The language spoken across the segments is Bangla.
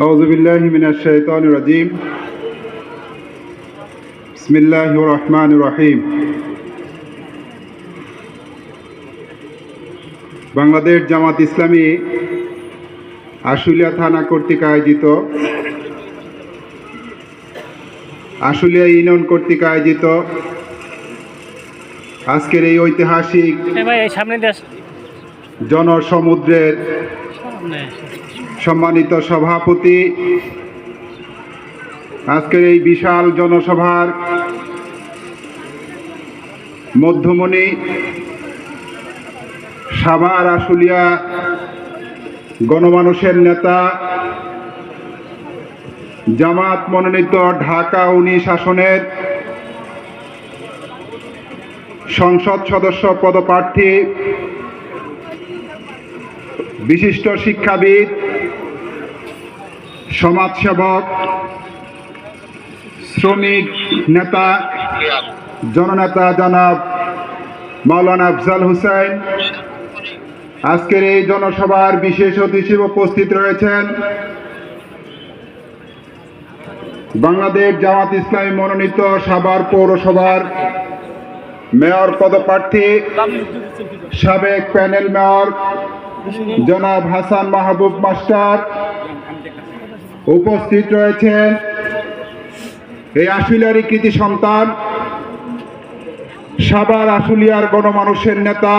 أعوذ بالله من الشيطان الرجيم. بسم الله الرحمن রহিম বাংলাদেশ জামাত ইসলামী আশুলিয়া থানা কর্তৃক আয়োজিত আশুলিয়া ইউনিয়ন কর্তৃক আয়োজিত আজকের এই ঐতিহাসিক জনসমুদ্রের সম্মানিত সভাপতি, আজকের এই বিশাল জনসভার মধ্যমণি সাভার আশুলিয়া গণমানুষের নেতা জামাত মনোনীত ঢাকা উনিশ আসনের সংসদ সদস্য পদপ্রার্থী, বিশিষ্ট শিক্ষাবিদ সমাজসেবক, শ্রমিক নেতা, জননেতা জনাব মাওলানা আফজাল হুসাইন আজকের এই জনসভার বিশেষ অতিথি উপস্থিত রয়েছেন বাংলাদেশ জামাত ইসলামী মনোনীত সাভার পৌরসভার মেয়র পদপ্রার্থী, সাবেক প্যানেল মেয়র জনাব হাসান মাহবুব মাস্টার উপস্থিত রয়েছেন এই আশুলিয়ারই কৃতি সন্তান সাবার আশুলিয়ার গণমানুষের নেতা,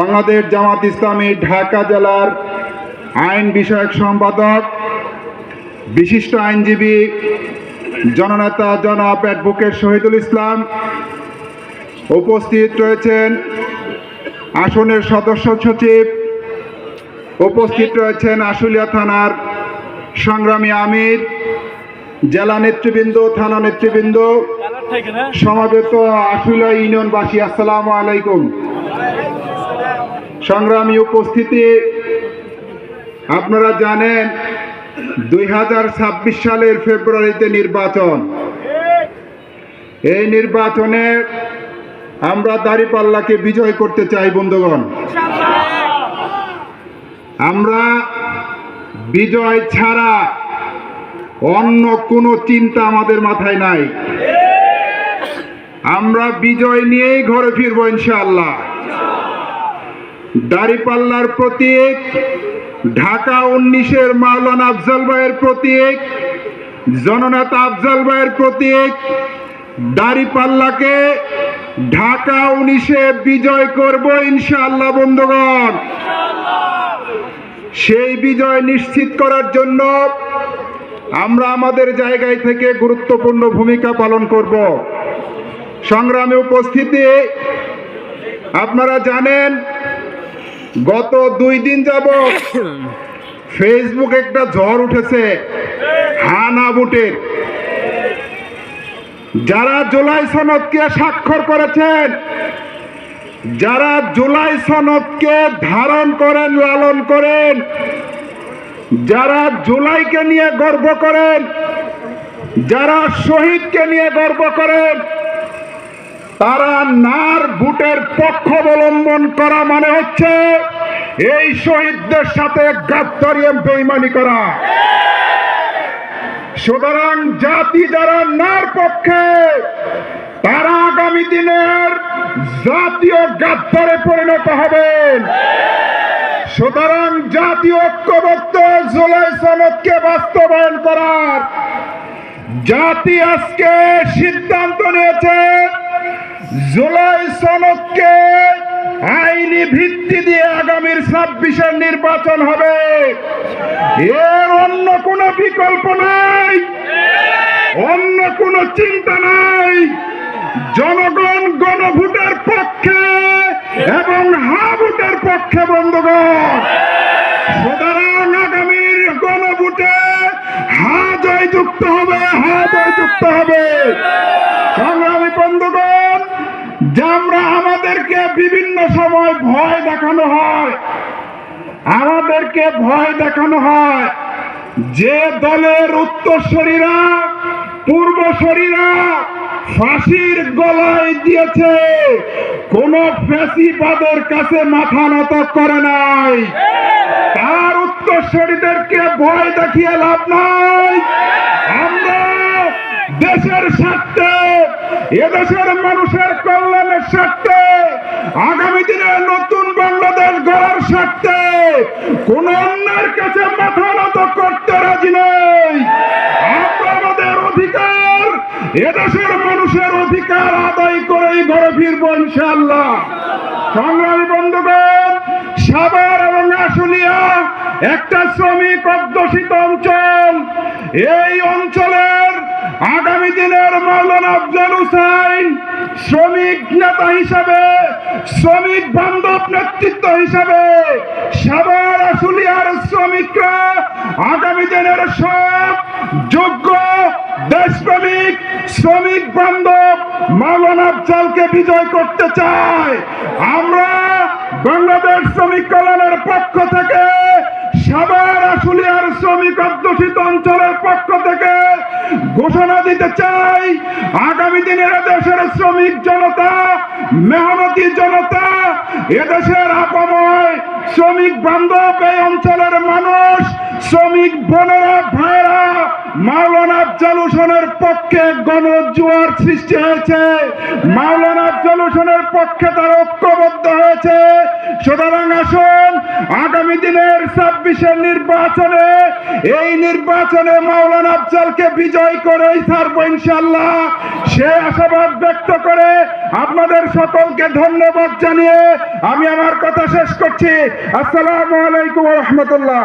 বাংলাদেশ জামাত ইসলামী ঢাকা জেলার আইন বিষয়ক সম্পাদক, বিশিষ্ট আইনজীবী, জননেতা জনাব অ্যাডভোকেট শহীদুল ইসলাম উপস্থিত রয়েছেন। আসনের সদস্য সচিব উপস্থিত রয়েছেন আশুলিয়া থানার সংগ্রামী আমির, জেলা নেতৃবৃন্দ, থানা নেতৃবৃন্দ, সমাবেত আশুলিয়া ইউনিয়নবাসী, আসসালামু আলাইকুম। সংগ্রামী উপস্থিতি, আপনারা জানেন দুই হাজার ছাব্বিশ সালের ফেব্রুয়ারিতে নির্বাচন। এই নির্বাচনে আমরা দাঁড়িপাল্লাকে বিজয় করতে চাই, বন্ধুগণ। আমরা বিজয় ছাড়া অন্য কোনো চিন্তা আমাদের মাথায় নাই। আমরা বিজয় নিয়েই ঘরে ফিরবো ইনশাআল্লাহ। দাঁড়িপাল্লার প্রতীক, ঢাকা উনিশের মাওলানা আফজাল ভাইয়ের প্রতীক, জননেতা আফজাল ভাইয়ের প্রতীক, দাঁড়িপাল্লাকে ঢাকা উনিশে বিজয় করব ইনশাআল্লাহ বন্ধুগণ। সেই বিজয় নিশ্চিত করার জন্য আমরা আমাদের জায়গায় থেকে গুরুত্বপূর্ণ ভূমিকা পালন করব। সংগ্রামে উপস্থিতি, আপনারা জানেন, গত দুই দিন যাব ফেসবুক একটা ঝড় উঠেছে, হানা বুটের। যারা জুলাই সনদকে স্বাক্ষর করেছেন যারা জুলাই সনদকে ধারণ করেন, লালন করেন, যারা জুলাইকে নিয়ে গর্ব করেন, যারা শহীদকে নিয়ে গর্ব করেন, তারা নার বুটের পক্ষ অবলম্বন করা মানে হচ্ছে এই শহীদদের সাথে গাদ্দারি বেইমানি করা। সুতরাং জাতি যারা নার পক্ষে, তারা আগামী দিনের জাতীয় গাদ্দারে পরিণত হবেন। সুতরাং জাতীয় ঐক্যবদ্ধ জুলাই সনদকে বাস্তবায়ন করার জাতি আজকে সিদ্ধান্ত নিয়েছে, জুলাই সনদকে আইনি ভিত্তি দিয়ে আগামীর ছাব্বিশের নির্বাচন হবে। এর অন্য কোনো বিকল্প নাই, অন্য কোনো চিন্তা নাই। জনগণ গণভোটের পক্ষে বন্ধুগণ, সুতরাং আগামীর গণভোটে হা জয় যুক্ত হবে হা জয় যুক্ত হবে। সংগ্রামী বন্ধুগণ আমরা আমাদেরকে বিভিন্ন সময় ভয় দেখানো হয়, আমাদেরকে ভয় দেখানো হয়, যে দলের উত্তরসরীরা, পূর্বসরীরা ফাঁসির গলায় দিয়েছে। কোন ফ্যাসিবাদের কাছে মাথা নত করে নাই। তার উত্তর উত্তরসূরিদেরকে ভয় দেখিয়ে লাভ নাই। দেশের স্বার্থে, এদেশের মানুষের কল্যাণের স্বার্থে, আগামী দিনে নতুন বাংলাদেশ গড়ার স্বার্থে কোন অন্যের কাছে মাথা নত করতে রাজি নেই। আমাদের অধিকার এদেশের অধিকার আদায় করেই ঘরে ফিরবো ইনশাল্লাহ সংগ্রামী বন্ধুগণ, সাবার এবং আশুলিয়া একটা শ্রমিক অধ্যুষিত অঞ্চল। এই অঞ্চলের আগামী দিনের মাওলানা আফজাল হুসাইন শ্রমিক নেতা হিসাবে শ্রমিক বান্ধব নেতৃত্ব হিসাবে সাবার আসুলিয়ার শ্রমিকরা আগামী দিনের সব যোগ্য দেশপ্রেমিক শ্রমিক বান্ধব মাওলানা আফজালকে বিজয় করতে চায়। আমরা বাংলাদেশ শ্রমিক কল্যাণের পক্ষ থেকে সাভার আশুলিয়ার শ্রমিক অধ্যুষিত অঞ্চলের পক্ষ থেকে ঘোষণা দিতে চাই, আগামী দিনের দেশের শ্রমিক জনতা, মেহনতি জনতা, এদেশের আপাময় শ্রমিক বান্ধব এই অঞ্চলের মানুষ, শ্রমিক বোনেরা, ভাইরা মাওলানা সৃষ্টি হয়েছে। পক্ষে হয়েছে। সুতরাং আগামী দিনের ছাব্বিশের নির্বাচনে, এই নির্বাচনে মাওলানা আফজালকে বিজয় করেই ছাড়বো ইনশাল্লাহ সে আশাবাদ ব্যক্ত করে আপনাদের সকলকে ধন্যবাদ জানিয়ে আমি আমার কথা শেষ করছি। আসসালামু আলাইকুম রহমতুল্লাহ।